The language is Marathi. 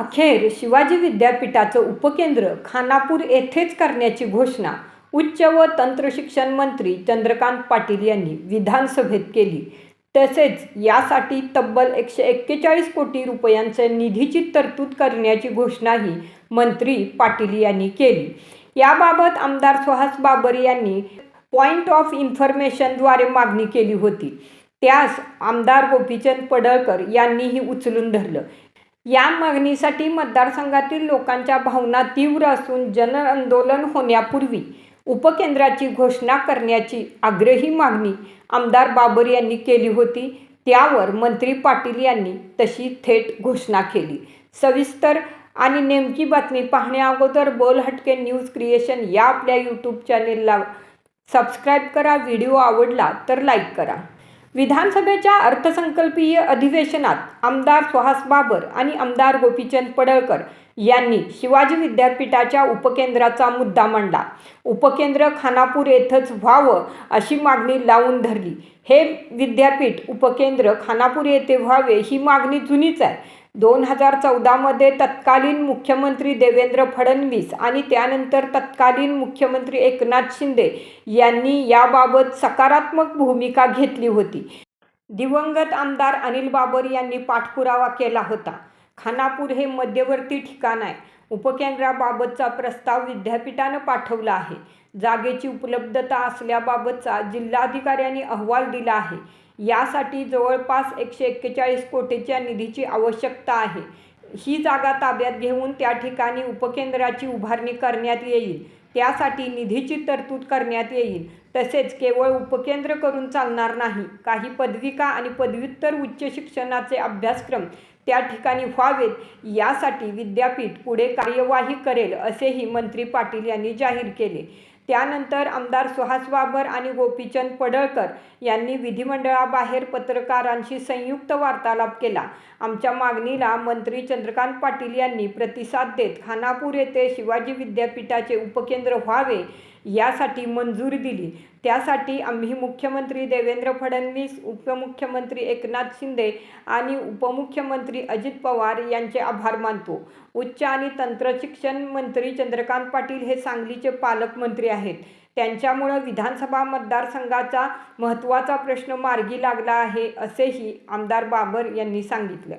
अखेर शिवाजी विद्यापीठाचं उपकेंद्र खानापूर येथेच करण्याची घोषणा उच्च व तंत्रशिक्षण मंत्री चंद्रकांत पाटील यांनी विधानसभेत केली. तसेच यासाठी तब्बल एकशे एक्केचाळीस कोटी रुपयांचे निधीची तरतूद करण्याची घोषणाही मंत्री पाटील यांनी केली. याबाबत आमदार सुहास बाबर यांनी पॉईंट ऑफ इन्फॉर्मेशनद्वारे मागणी केली होती. त्यास आमदार गोपीचंद पडळकर यांनीही उचलून धरलं. या मागणीसाठी मतदारसंघातील लोकांच्या भावना तीव्र असून जन आंदोलन होण्यापूर्वी उपकेंद्राची घोषणा करण्याची आग्रही मागणी आमदार बाबर यांनी केली होती. त्यावर मंत्री पाटील यांनी तशी थेट घोषणा केली. सविस्तर आणि नेमकी बातमी पाहण्याअगोदर बोल हटके न्यूज क्रिएशन या आपल्या यूट्यूब चॅनेलला सबस्क्राईब करा. व्हिडिओ आवडला तर लाईक करा. विधानसभेच्या अर्थसंकल्पीय अधिवेशनात आमदार सुहास बाबर आणि आमदार गोपीचंद पडळकर यांनी शिवाजी विद्यापीठाच्या उपकेंद्राचा मुद्दा मांडला. उपकेंद्र खानापूर येथंच व्हावं अशी मागणी लावून धरली. हे विद्यापीठ उपकेंद्र खानापूर येथे व्हावे ही मागणी जुनीच आहे. दोन हजार चौदामध्ये तत्कालीन मुख्यमंत्री देवेंद्र फडणवीस आणि त्यानंतर तत्कालीन मुख्यमंत्री एकनाथ शिंदे यांनी याबाबत सकारात्मक भूमिका घेतली होती. दिवंगत आमदार अनिल बाबर यांनी पाठपुरावा केला होता. खानापूर हे मध्यवर्ती ठिकाण आहे. उपकेंद्राबाबतचा प्रस्ताव विद्यापीठानं पाठवला आहे. जागेची उपलब्धता असल्याबाबतचा जिल्हाधिकाऱ्यांनी अहवाल दिला आहे. यासाठी जवळपास एकशे एक्केचाळीस कोटीच्या निधीची आवश्यकता आहे. ही जागा ताब्यात घेऊन त्या ठिकाणी उपकेंद्राची उभारणी करण्यात येईल. त्यासाठी निधीची तरतूद करण्यात येईल. तसेच केवळ उपकेंद्र करून चालणार नाही काही पदविका आणि पदव्युत्तर उच्च शिक्षणाचे अभ्यासक्रम त्या ठिकाणी व्हावेत यासाठी विद्यापीठ पुढे कार्यवाही करेल असेही मंत्री पाटील यांनी जाहीर केले. त्यानंतर आमदार सुहास बाबर आणि गोपीचंद पडळकर यांनी विधिमंडळाबाहेर पत्रकारांशी संयुक्त वार्तालाप केला. आमच्या मागणीला मंत्री चंद्रकांत पाटील यांनी प्रतिसाद देत खानापूर येथे शिवाजी विद्यापीठाचे उपकेंद्र व्हावे यासाठी मंजुरी दिली. त्यासाठी आम्ही मुख्यमंत्री देवेंद्र फडणवीस उपमुख्यमंत्री एकनाथ शिंदे आणि उपमुख्यमंत्री अजित पवार यांचे आभार मानतो. उच्च आणि तंत्रशिक्षण मंत्री चंद्रकांत पाटील हे सांगलीचे पालकमंत्री आहेत. त्यांच्यामुळं विधानसभा मतदारसंघाचा महत्त्वाचा प्रश्न मार्गी लागला आहे असेही आमदार बाबर यांनी सांगितलं.